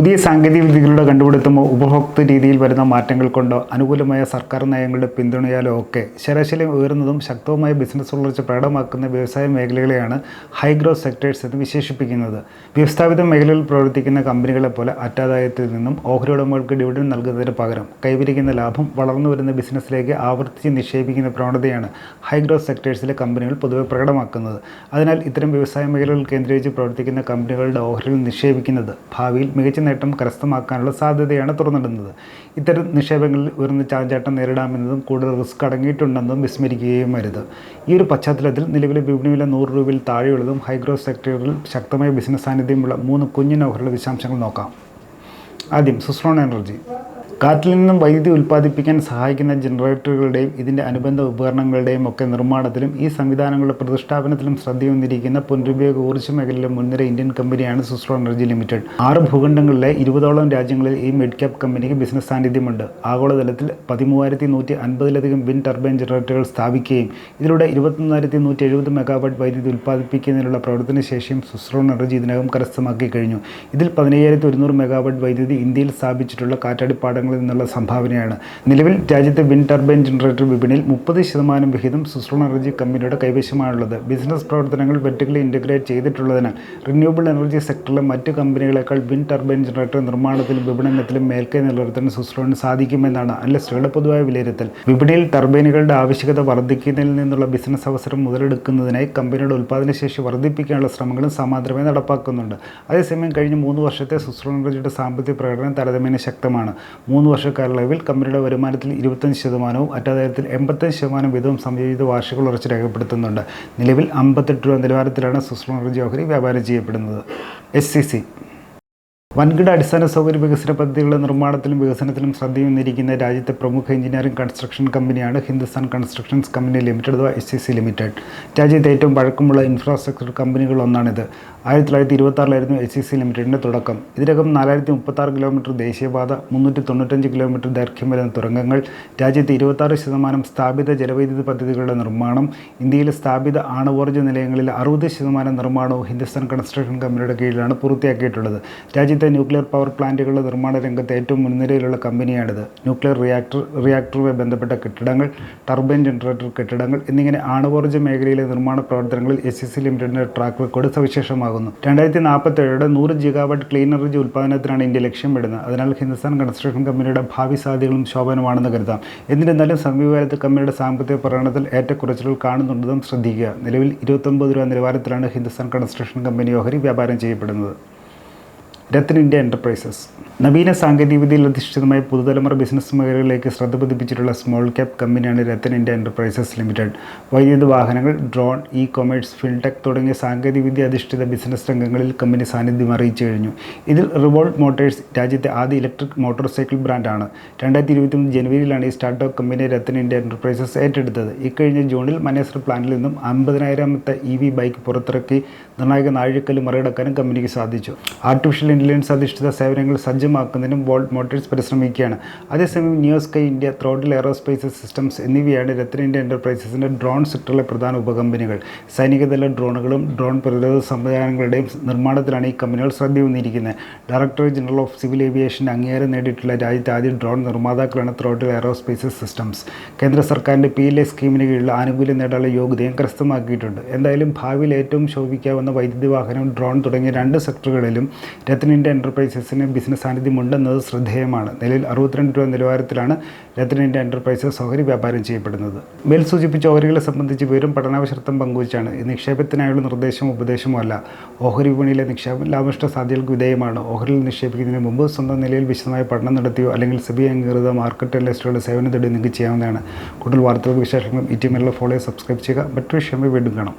പുതിയ സാങ്കേതിക വിദ്യകളുടെ കണ്ടുപിടുത്തമോ ഉപഭോക്തൃ രീതിയിൽ വരുന്ന മാറ്റങ്ങൾ കൊണ്ടോ അനുകൂലമായ സർക്കാർ നയങ്ങളുടെ പിന്തുണയാലോ ഒക്കെ ശരാശരി ഉയർന്നതും ശക്തവുമായ ബിസിനസ് വളർച്ച പ്രകടമാക്കുന്ന വ്യവസായ മേഖലകളെയാണ് ഹൈ സെക്ടേഴ്സ് എന്ന് വിശേഷിപ്പിക്കുന്നത്. വ്യവസ്ഥാപിത മേഖലയിൽ പ്രവർത്തിക്കുന്ന കമ്പനികളെ പോലെ അറ്റാദായത്തിൽ നിന്നും ഓഹരി ഉടമകൾക്ക് ഡിവിഡൻ നൽകുന്നതിന് പകരം കൈവരിക്കുന്ന ലാഭം വളർന്നു വരുന്ന ബിസിനസ്സിലേക്ക് ആവർത്തിച്ച് നിക്ഷേപിക്കുന്ന പ്രവണതയാണ് ഹൈ സെക്ടേഴ്സിലെ കമ്പനികൾ പൊതുവെ പ്രകടമാക്കുന്നത്. അതിനാൽ ഇത്തരം വ്യവസായ മേഖലകൾ കേന്ദ്രീകരിച്ച് പ്രവർത്തിക്കുന്ന കമ്പനികളുടെ ഓഹരിയിൽ നിക്ഷേപിക്കുന്നത് ഭാവിയിൽ മികച്ച നേട്ടം കരസ്ഥമാക്കാനുള്ള സാധ്യതയാണ് തുറന്നിടുന്നത്. ഇത്തരം നിക്ഷേപങ്ങളിൽ ഉയർന്ന ചാഞ്ചാട്ടം നേരിടാമെന്നതും കൂടുതൽ റിസ്ക് അടങ്ങിയിട്ടുണ്ടെന്നും വിസ്മരിക്കുകയും അരുത്. ഈ ഒരു പശ്ചാത്തലത്തിൽ നിലവിലെ വിപണി വില നൂറ് രൂപയിൽ താഴെയുള്ളതും ഹൈഗ്രോത്ത് സെക്ടറുകളിൽ ശക്തമായ ബിസിനസ് സാന്നിധ്യമുള്ള മൂന്ന് കുഞ്ഞു ഓഹരികളുടെ വിശദാംശങ്ങൾ നോക്കാം. ആദ്യം സുസ്രോൺ എനർജി. കാറ്റിൽ നിന്നും വൈദ്യുതി ഉൽപ്പാദിപ്പിക്കാൻ സഹായിക്കുന്ന ജനറേറ്ററുകളുടെയും ഇതിന്റെ അനുബന്ധ ഉപകരണങ്ങളുടെയും ഒക്കെ നിർമ്മാണത്തിലും ഈ സംവിധാനങ്ങളുടെ പ്രതിഷ്ഠാപനത്തിലും ശ്രദ്ധയൊന്നിരിക്കുന്ന പുനരുപയോഗ ഊർജ മേഖലയിലെ മുൻനിര ഇന്ത്യൻ കമ്പനിയാണ് സുസ്രോ എനർജി ലിമിറ്റഡ്. ആറ് ഭൂഖണ്ഡങ്ങളിലെ ഇരുപതോളം രാജ്യങ്ങളിൽ ഈ മിഡ് ക്യാപ് കമ്പനിക്ക് ബിസിനസ് സാന്നിധ്യമുണ്ട്. ആഗോളതലത്തിൽ പതിമൂവായിരത്തി നൂറ്റി അൻപതിലധികം വിൻ ടർബൈൻ ജനറേറ്ററുകൾ സ്ഥാപിക്കുകയും ഇതിലൂടെ ഇരുപത്തൊന്നായിരത്തി നൂറ്റി എഴുപത് മെഗാവാട്ട് വൈദ്യുതി ഉൽപ്പാദിപ്പിക്കുന്നതിനുള്ള പ്രവർത്തനശേഷിയും സുസ്രോ എനർജി ഇതിനകം കരസ്ഥമാക്കി കഴിഞ്ഞു. ഇതിൽ പതിനയ്യായിരത്തി ഒരുന്നൂറ് മെഗാവാട്ട് വൈദ്യുതി ഇന്ത്യയിൽ സ്ഥാപിച്ചിട്ടുള്ള കാറ്റാടിപ്പാടങ്ങളിൽ നിന്നുള്ള സംഭാവനയാണ്. നിലവിൽ രാജ്യത്തെ വിൻ ടർബൈൻ ജനറേറ്റർ വിപണിയിൽ മുപ്പത് ശതമാനം വിഹിതം സുസ്രോൺ എനർജി കമ്പനിയുടെ കൈവശമാണുള്ളത്. ബിസിനസ് പ്രവർത്തനങ്ങൾ വെർട്ടിക്കലി ഇന്റഗ്രേറ്റ് ചെയ്തിട്ടുള്ളതിനാൽ റിന്യൂവബിൾ എനർജി സെക്ടറിലെ മറ്റ് കമ്പനികളെക്കാൾ വിൻ ടർബൈൻ ജനറേറ്റർ നിർമ്മാണത്തിലും വിപണനത്തിലും മേൽക്കൈ നിലനിർത്താൻ സുസ്രോണിന് സാധിക്കുമെന്നാണ് അനലിസ്റ്റുകളുടെ പൊതുവായ വിലയിരുത്തൽ. വിപണിയിൽ ടർബൈനുകളുടെ ആവശ്യകത വർദ്ധിക്കുന്നതിൽ നിന്നുള്ള ബിസിനസ് അവസരം മുതലെടുക്കുന്നതിനായി കമ്പനിയുടെ ഉൽപ്പാദനശേഷി വർദ്ധിപ്പിക്കാനുള്ള ശ്രമങ്ങളും സമാന്തരമായി നടപ്പാക്കുന്നുണ്ട്. അതേസമയം കഴിഞ്ഞ മൂന്ന് വർഷത്തെ സുസ്രോൺ എനർജിയുടെ സാമ്പത്തിക പ്രകടനം താരതമ്യേന ശക്തമാണ്. മൂന്ന് വർഷ കാലയളവിൽ കമ്പനിയുടെ വരുമാനത്തിൽ ഇരുപത്തഞ്ച് ശതമാനവും അറ്റാദായത്തിൽ എൺപത്തഞ്ച് ശതമാനം വീതവും സംയോജിത വാർഷിക വളർച്ച രേഖപ്പെടുത്തുന്നുണ്ട്. നിലവിൽ അമ്പത്തെട്ട് രൂപ നിലവാരത്തിലാണ് സുസ്രോൺ ജോഹരി വ്യാപാരം ചെയ്യപ്പെടുന്നത്. എസ് സി സി വൻകിട അടിസ്ഥാന സൗകര്യ വികസന പദ്ധതികളുടെ നിർമ്മാണത്തിലും വികസനത്തിലും ശ്രദ്ധ വന്നിരിക്കുന്ന രാജ്യത്തെ പ്രമുഖ എഞ്ചിനീയറിംഗ് കൺസ്ട്രക്ഷൻ കമ്പനിയാണ് ഹിന്ദുസ്ഥാൻ കൺസ്ട്രക്ഷൻസ് കമ്പനി ലിമിറ്റഡ് അഥവാ എസ് സി സി ലിമിറ്റഡ് രാജ്യത്തെ ഏറ്റവും പഴക്കമുള്ള ഇൻഫ്രാസ്ട്രക്ചർ കമ്പനികളൊന്നാണിത് ആയിരത്തി തൊള്ളായിരത്തി ഇരുപത്താറിലായിരുന്നു എസ് സി സി ലിമിറ്റഡിന്റെ തുടക്കം. ഇതിനകം നാലായിരത്തി മുപ്പത്താറ് കിലോമീറ്റർ ദേശീയപാത മുന്നൂറ്റി തൊണ്ണൂറ്റഞ്ച് കിലോമീറ്റർ ദൈർഘ്യം വരുന്ന തുരങ്കങ്ങൾ രാജ്യത്തെ ഇരുപത്താറ് ശതമാനം സ്ഥാപിത ജലവൈദ്യുതി പദ്ധതികളുടെ നിർമ്മാണം ഇന്ത്യയിലെ സ്ഥാപിത ആണവോർജ നിലയങ്ങളിൽ അറുപത് ശതമാനം നിർമ്മാണവും ഹിന്ദുസ്ഥാൻ കൺസ്ട്രക്ഷൻ കമ്പനിയുടെ കീഴിലാണ് പൂർത്തിയാക്കിയിട്ടുള്ളത്. രാജ്യത്തെ ന്യൂക്ലിയർ പവർ പ്ലാന്റുകളുടെ നിർമ്മാണ രംഗത്ത് ഏറ്റവും മുൻനിരയിലുള്ള കമ്പനിയാണിത്. ന്യൂക്ലിയർ റിയാക്ടർ റിയാക്ടറുമായി ബന്ധപ്പെട്ട കെട്ടിടങ്ങൾ ടർബൈൻ ജനറേറ്റർ കെട്ടിടങ്ങൾ എന്നിങ്ങനെ ആണവോർജ മേഖലയിലെ നിർമ്മാണ പ്രവർത്തനങ്ങളിൽ എസ് സി സി ലിമിറ്റഡിന്റെ ട്രാക്ക് റെക്കോർഡ് സവിശേഷമാകുന്നു. രണ്ടായിരത്തി നാൽപ്പത്തേഴോടെ നൂറ് ജിഗാവാട്ട് ക്ലീൻ എനർജി ഉൽപ്പാദനത്തിനാണ് ഇന്ത്യ ലക്ഷ്യമിടുന്നത്. അതിനാൽ ഹിന്ദുസ്ഥാൻ കൺസ്ട്രക്ഷൻ കമ്പനിയുടെ ഭാവി സാധ്യതകളും ശോഭനമാണെന്ന് കരുതാം. എന്നിരുന്നാലും സമീപകാലത്ത് കമ്പനിയുടെ സാമ്പത്തിക പ്രകടനത്തിൽ ഏറ്റക്കുറച്ചിലുകൾ കാണുന്നുണ്ടെന്നും ശ്രദ്ധിക്കുക. നിലവിൽ ഇരുപത്തൊമ്പത് രൂപ നിലവാരത്തിലാണ് ഹിന്ദുസ്ഥാൻ കൺസ്ട്രക്ഷൻ കമ്പനി ഓഹരി വ്യാപാരം ചെയ്യപ്പെടുന്നത്. രത്ന ഇന്ത്യ എന്റർപ്രൈസസ് നവീന സാങ്കേതികവിദ്യയിൽ അധിഷ്ഠിതമായ പുതുതലമുറ ബിസിനസ് മേഖലകളിലേക്ക് ശ്രദ്ധ പതിപ്പിച്ചിട്ടുള്ള സ്മോൾ ക്യാപ് കമ്പനിയാണ് രത്തൻ ഇന്ത്യ എന്റർപ്രൈസസ് ലിമിറ്റഡ് വൈദ്യുത വാഹനങ്ങൾ ഡ്രോൺ ഇ കൊമേഴ്സ് ഫിൻടെക് തുടങ്ങിയ സാങ്കേതികവിദ്യ അധിഷ്ഠിത ബിസിനസ് രംഗങ്ങളിൽ കമ്പനി സാന്നിധ്യം അറിയിച്ചു കഴിഞ്ഞു. ഇതിൽ റിവോൾട്ട് മോട്ടേഴ്സ് രാജ്യത്തെ ആദ്യ ഇലക്ട്രിക് മോട്ടോർ സൈക്കിൾ ബ്രാൻഡാണ് രണ്ടായിരത്തി ഇരുപത്തിമൂന്ന് ജനുവരിയിലാണ് ഈ startup company Ratan India enterprises ഏറ്റെടുത്തത്. ഇക്കഴിഞ്ഞ ജൂണിൽ മനേസർ പ്ലാന്റിൽ നിന്നും അമ്പതിനായിരമത്തെ ഇ വി ബൈക്ക് പുറത്തിറക്കി നിർണായക നാഴിക്കൽ മറികടക്കാനും കമ്പനിക്ക് സാധിച്ചു. ആർട്ടിഫിഷ്യൽ ഇന്റലിജൻസ് അധിഷ്ഠിത സേവനങ്ങൾ സജ്ജമാക്കുന്നതിനും വോൾട്ട് മോട്ടോഴ്സ് പരിശ്രമിക്കുകയാണ്. അതേസമയം neosky sky India throttle aerospace systems എന്നിവയാണ് രത്ന ഇന്ത്യ എന്റർപ്രൈസസിന്റെ ഡ്രോൺ സെക്ടറിലെ പ്രധാന ഉപകമ്പനികൾ. സൈനികതല ഡ്രോണുകളും ഡ്രോൺ പ്രതിരോധ സംവിധാനങ്ങളുടെയും നിർമ്മാണത്തിലാണ് ഈ കമ്പനികൾ ശ്രദ്ധ വന്നിരിക്കുന്നത് director general of civil aviation അംഗീകാരം നേടിയിട്ടുള്ള രാജ്യത്തെ ആദ്യ ഡ്രോൺ നിർമ്മാതാക്കളാണ് ത്രോട്ടിൽ എയറോസ്പേസ് സിസ്റ്റംസ്. കേന്ദ്ര സർക്കാരിന്റെ പി എൽ എ സ്കീമിന് കീഴിൽ ആനുകൂല്യം നേടാനുള്ള യോഗ്യതയും കരസ്ഥമാക്കിയിട്ടുണ്ട്. എന്തായാലും ഭാവിയിൽ ഏറ്റവും ശോഭിക്കാവുന്ന വൈദ്യുതി വാഹനം ഡ്രോൺ തുടങ്ങിയ രണ്ട് സെക്ടറുകളിലും രത്ന ഇന്ത്യ എന്റർപ്രൈസസിന് ബിസിനസ് സാന്നിധ്യമുണ്ടെന്നത് ശ്രദ്ധേയമാണ്. നിലവിൽ അറുപത്തിരണ്ട് രൂപ നിലവാരത്തിലാണ് ലത്തൻ ഇന്ത്യ എന്റർപ്രൈസസ് ഓഹരി വ്യാപാരം ചെയ്യപ്പെടുന്നത്. മേൽ സൂചിപ്പിച്ച ഓഹരികളെ സംബന്ധിച്ച് വിവരം പഠനാവശ്യത്വം പങ്കുവച്ചാണ്. നിക്ഷേപത്തിനായുള്ള നിർദ്ദേശമോ ഉപദേശമോ അല്ല. ഓഹരി വിപണിയിലെ നിക്ഷേപം ലാഭനഷ്ട സാധ്യതകൾക്ക് വിധേയമാണ്. ഓഹരിയിൽ നിക്ഷേപിക്കുന്നതിന് മുമ്പ് സ്വന്തം നിലയിൽ വിശദമായ പഠനം നടത്തിയോ അല്ലെങ്കിൽ സെബി അംഗീകൃത മാർക്കറ്റ് ലിസ്റ്റുകളുടെ സേവനം തേടി നിങ്ങൾക്ക് ചെയ്യാവുന്നതാണ്. കൂടുതൽ വാർത്തകൾക്ക് വിശേഷങ്ങളും ഇ ടി ടീമിലുള്ള ഫോളോ സബ്സ്ക്രൈബ് ചെയ്യുക. മറ്റൊരു വിഷയമായി വീണ്ടും കാണാം.